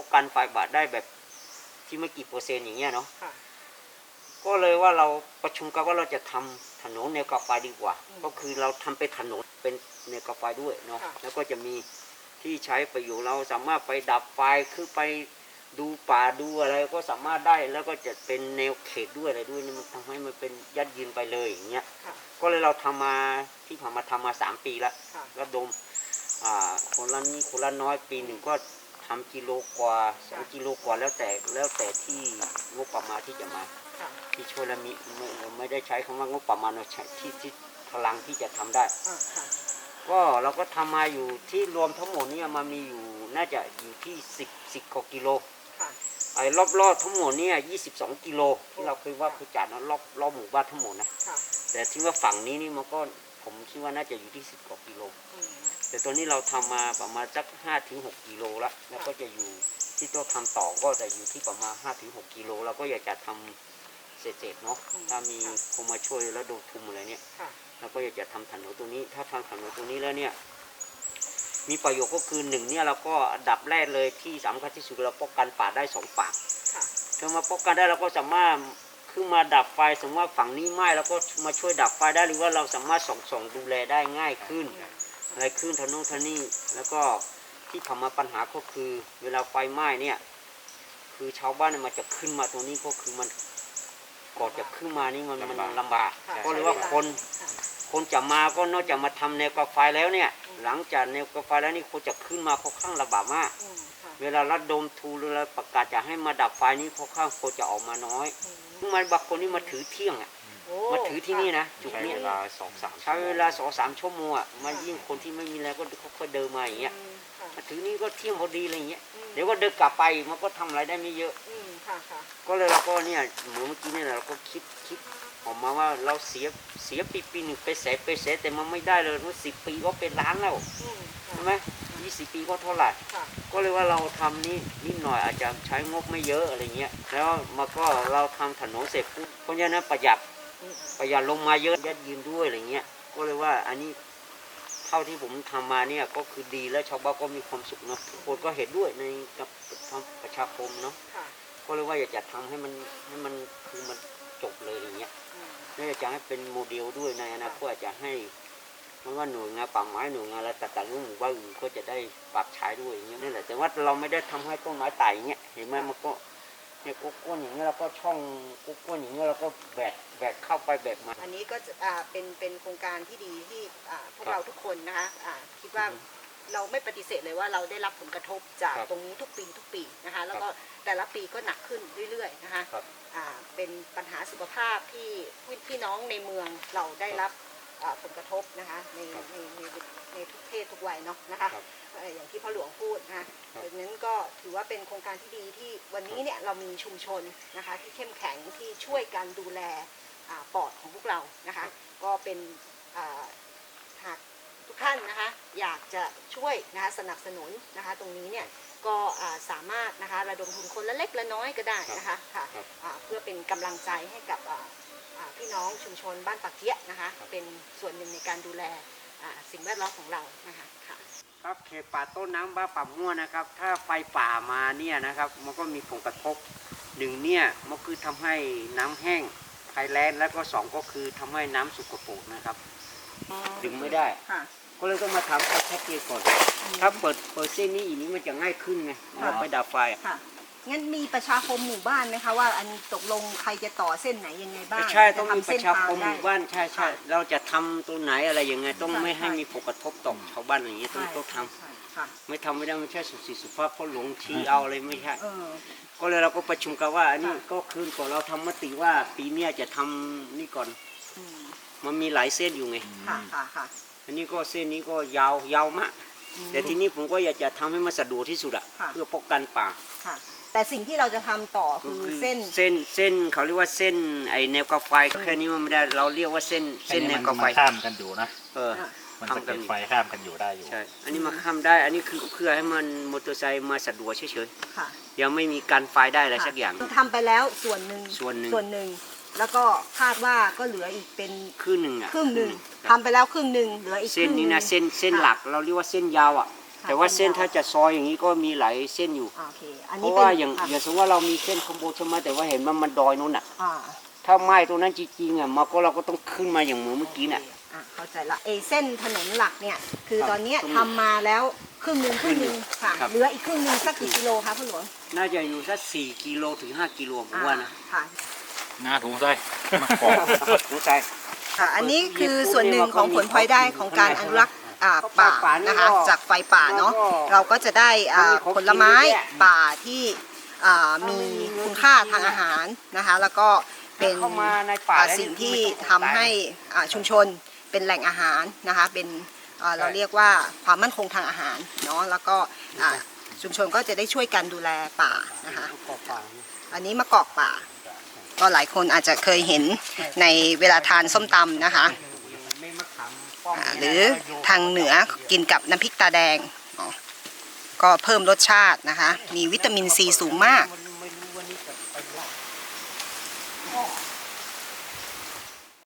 ป้องกันไฟป่าได้แบบที่ไม่กี่เปอร์เซ็นต์อย่างเงี้ยเนาะค่ะก็เลยว่าเราประชุมกันว่าเราจะทำถนนแนวกาไฟดีกว่าอืมก็คือเราทำเป็นถนนเป็นแนวกาไฟด้วยเนาะค่ะแล้วก็จะมีที่ใช้ประโยชน์เราสามารถไปดับไฟคือไปดูป่าดูอะไรก็สามารถได้แล้วก็จะเป็นแนวเขตด้วยอะไรด้วยนี่มันทำให้มันเป็นยัดยืนไปเลยอย่างเงี้ยค่ะก็เลยเราทำมาที่ผ่านมาทำมาสามปีแล้วค่ะระดมอ่าคนละนี่คนละน้อยปีหนึ่งก็ ทำกิโลกว่าสองกิโลกว่าแล้วแต่แล้วแต่ที่งบประมาณที่จะมาค่ะที่ช่วยและมีไม่ไม่ได้ใช้คำว่างบประมาณเราใช้ที่ที่พลังที่จะทำได้อ่าค่ะก็เราก็ทำมาอยู่ที่รวมทั้งหมดเนี่ยมามีอยู่น่าจะอยู่ที่สิบสิบกว่ากิโลค่ะไอ้รอบๆทั้งหมดเนี่ยยี่สิบสองกิโลที่เราเคยว่าคือจัดนะรอบรอบหมู่บ้านทั้งหมดนะค่ะแต่ที่ว่าฝั่งนี้นี่มันก็ผมคิดว่าน่าจะอยู่ที่สิบกว่ากิโลอืม แต่ตัวนี้เราทำมาประมาณสักห้าถึงหกกิโลละแล้วก็จะอยู่ที่ต้องทำต่อก็จะอยู่ที่ประมาณห้าถึงหกกิโลเราก็อยากจะทำเสร็จๆเนาะถ้ามีคนมาช่วยแล้วดูทุมอะไรเนี่ยค่ะแล้วก็อยากจะทำถนนตรงนี้ ถ้าทำถนนตรงนี้แล้วเนี่ยมีประโยชน์ก็คือหนึ่งเนี่ยเราก็อันดับแรกเลยที่สำคัญที่สุดเราป้องกันป่าได้สองฝั่งค่ะถ้ามาป้องกันได้เราก็สามารถขึ้นมาดับไฟสมมติว่าฝั่งนี้ไหม้เราก็มาช่วยดับไฟได้หรือว่าเราสามารถส่องส่องดูแลได้ง่ายขึ้น อะไรขึ้นทะนุทะนี่แล้วก็ที่ทำมาปัญหาก็คือ เวลาไฟไหม้เนี่ย คือชาวบ้านเนี่ยมันจะขึ้นมาตรงนี้ก็คือมันก่อนจะขึ้นมานี่มันมันลำบากค่ะก็เลยว่าคนค่ะคนจะมาก็นอกจากมาทำแนวกาไฟแล้วเนี่ย หลังจากแนวกาไฟแล้วนี่คนจะขึ้นมาค่อนข้างลำบากมากอืมค่ะเวลาระดมทูหรือเราประกาศจะให้มาดับไฟนี้ค่อนข้างคนจะออกมาน้อยอืมมันบางคนนี่มาถือเที่ยงอะโอ้ มาถือที่นี่นะจุดใช้เนี้ยเวลาสองสามใช้เวลาสองสามชั่วโมงอะมายิ่งคนที่ไม่มีแรงก็ค่อยๆเดินมาอย่างเงี้ยอืมค่ะมาถือนี่ก็เที่ยงพอดีอะไรอย่างเงี้ยอืมเดี๋ยวก็เดินกลับไปมันก็ทำอะไรได้ไม่เยอะ อืมค่ะค่ะก็เลยเราก็เนี่ยเหมือนเมื่อกี้เนี่ยเราก็คิดคิดออกมาว่าเราเสียเสียปีปีหนึ่งไปแสนไปแสนแต่มันไม่ได้เลยมันสิบปีก็เป็นล้านแล้วอืมค่ะใช่ไหมยี่สิบปีก็เท่าไหร่ ค่ะก็เลยว่าเราทำนี่นิดหน่อยอาจจะใช้งบไม่เยอะอะไรเงี้ย แล้วมาก็เราทำถนนเสร็จปุ๊บเพราะฉะนั้นประหยัดอืม ประหยัดลงมาเยอะยัดยืนด้วยอะไรเงี้ยก็เลยว่าอันนี้เท่าที่ผมทำมาเนี่ยก็คือดีและชาวบ้านก็มีความสุขเนาะทุกคนก็เห็นด้วยในกับทางประชาคมเนาะค่ะก็เลยว่าอยากจะทำให้มันให้มันคือมันจบเลยอย่างเงี้ยอืมแล้วอยากจะให้เป็นโมเดลด้วยในอนาคตอาจจะให้ไม่ว่าหน่วยงานป่าไม้หน่วยงานอะไรต่างๆหรือหมู่บ้านอื่นก็จะได้ปรับใช้ด้วยอย่างเงี้ยนี่แหละแต่ว่าเราไม่ได้ทำให้ต้นไม้ตายอย่างเงี้ยเห็นไหมมันก็ เนี่ยกุ๊กก้นอย่างเงี้ยเราก็ช่องกุ๊กก้นอย่างเงี้ยเราก็แบกแบกเข้าไปแบกมา อันนี้ก็จะอ่าเป็นเป็นโครงการที่ดีที่อ่าพวกครับเราทุกคนนะคะอ่าคิดว่าอือฮึเราไม่ปฏิเสธเลยว่าเราได้รับผลกระทบจากครับตรงนี้ทุกปีทุกปีนะคะแล้วก็แต่ละปีก็หนักขึ้นเรื่อยๆนะคะครับอ่าเป็นปัญหาสุขภาพที่พี่พี่น้องในเมืองเราได้รับอ่าผลกระทบนะคะในครับ ในใน ในทุกเพศทุกวัยเนาะนะคะครับเอ่ออย่างที่พ่อหลวงพูดนะคะครับดังนั้นก็ถือว่าเป็นโครงการที่ดีที่วันนี้เนี่ยเรามีชุมชนนะคะที่เข้มแข็งที่ช่วยกันดูแลอ่าปอดของพวกเรานะคะก็เป็นอ่าหากทุกท่านนะคะอยากจะช่วยนะคะสนับสนุนนะคะตรงนี้เนี่ยก็อ่าสามารถนะคะระดมทุนคนละเล็กละน้อยก็ได้นะคะค่ะครับอ่าเพื่อเป็นกำลังใจให้กับอ่าอ่าพี่น้องชุมชนบ้านปากเกี้ยนะคะครับเป็นส่วนหนึ่งในการดูแลอ่า สิ่งแวดล้อมของเรานะคะค่ะครับเขตป่าต้นน้ำบ้านป่าม่วนะครับ ถ้าไฟป่ามาเนี่ยนะครับ มันก็มีผลกระทบหนึ่งเนี่ยมันคือทำให้น้ำแห้งภัยแล้งแล้วก็สองก็คือทำให้น้ำสกปรกนะครับดึงไม่ได้ค่ะก็เลยต้องมาถามความชัดเจนก่อน ถ้าเปิดเปิดเส้นนี้อีกนี้มันจะง่ายขึ้นไงเราไปดับไฟอะค่ะ งั้นมีประชาคมหมู่บ้านไหมคะว่า อันตกลงใครจะต่อเส้นไหนยังไงบ้างใช่ต้องจมีทำปเส้ระชาคมหทงมู่ได้บ้านใช่ใช่ค่ะเราจะทำตัวไหนอะไรยังไงต้องใช่ไม่ให้ใช่มีผลกระทบต่อชาวบ้านอย่างนี้ต้องใช่ต้องทใช่ค่ะำไม่ทำไม่ได้ไม่ใช่สุสีสุภาพเพราะหลวงชี้เอาอะไรไม่ใช่เออก็เลยเราก็ประชุมกันว่าอันนี้ค่ะก็คืนก่อนเราทำมติว่าปีเนี้ยจะทำนี่ก่อนอืมมันมีหลายเส้นอยู่ไงค่ะค่ะค่ะอันนี้ก็เส้นนี้ก็ยาวยาวมากอืมแต่ทีนี้ผมก็อยากจะทำให้มันสะดวกที่สุดอะค่ะเพื่อป้องกันป่าค่ะ แต่สิ่งที่เราจะทำต่อคือเส้น เส้นเส้นเขาเรียกว่าเส้นไอแนวกาไฟแค่นี้มันไม่ได้เราเรียกว่าเส้นแค่เส้นนี้แนมัวนกาไฟมันข้ามกันอยู่นะ เอออะมันทำสกัเก็นตไฟข้ามกันอยู่ได้อยู่ ใช่อันนี้มาข้ามได้ อันนี้คือเพื่อให้มันมอเตอร์ไซค์มาสะดวกเฉยค่ะๆยังไม่มีการไฟได้อะไรค่ะสักอย่าง ทำไปแล้วส่วนหนึ่งส่วนหนึ่งส่วนหนึ่งแล้วก็คาดว่าก็เหลืออีกเป็นครึ่งหนึ่งอะครึ่งหนึ่งคทำไปแล้วครึ่งหนึ่งเหลืออีกคเส้นรึ่งนี้นะหงเส้นเส้นค่ะหลักเราเรียกว่าเส้นยาวอะ แต่ว่าเส้นยถ้าจะซอยอย่างนี้ก็มีหลายเส้นอยู่อ่าโอเคอันเพนี้ราะเป็นว่าอย่างค่ะอย่างสมมติว่าเรามีเส้นคอมโบใช่ไหมแต่ว่าเห็นมันมันดอยนู้นอะ อ่าถ้าไหม้ตรงนั้นจริงๆอะมาก็เราก็ต้องขึ้นมาอย่างเหมือนเมื่อกี้น่ะ อะเข้าใจละเอเส้นถนนหลักเนี่ย คือครับตอนเนี้ยตรงนี้ทำมาแล้วครึ่งหนึ่งครึ่งหนึ่งค่ะครับ เหลืออีกครึ่งหนึ่งสักกี่กิโลคะผู้หลวงน่าจะอยู่สักสี่กิโลถึงห้ากิโลผมว่านะอ่ค่ะ หน้าถุงไส้มากรอบสงใจ ค่ะอันนี้คือส่วนหนึ่งของผลพลอยได้ของการอนุรักษ์ อ่าป่าป่านี่นะคะก็จากไฟป่าเนาะแล้วก็เราก็จะได้อ่ามันมีของผลไม้กินเยอะแยะป่าที่อ่ามีคุณค่าทางอาหารนะคะ แล้วก็เป็นเข้ามาในป่าอ่าแล้วสิ่งที่ไม่ต้องทำให้อ่าชุมชนเป็นแหล่งอาหารนะคะเป็นอ่าเราเรียกว่าความมั่นคงทางอาหารเนาะแล้วก็อ่าชุมชนก็จะได้ช่วยกันดูแลป่านะคะป่าป่าเนี่ยอันนี้มะกอกป่า ก็หลายคนอาจจะเคยเห็นในเวลาทานส้มตำนะคะไม่มะขามป้อมอ่าเนี่ยนะหรือ ทางเหนือกินกับน้ำพริกตาแดง ก็เพิ่มรสชาตินะคะ มีวิตามินซีสูงมาก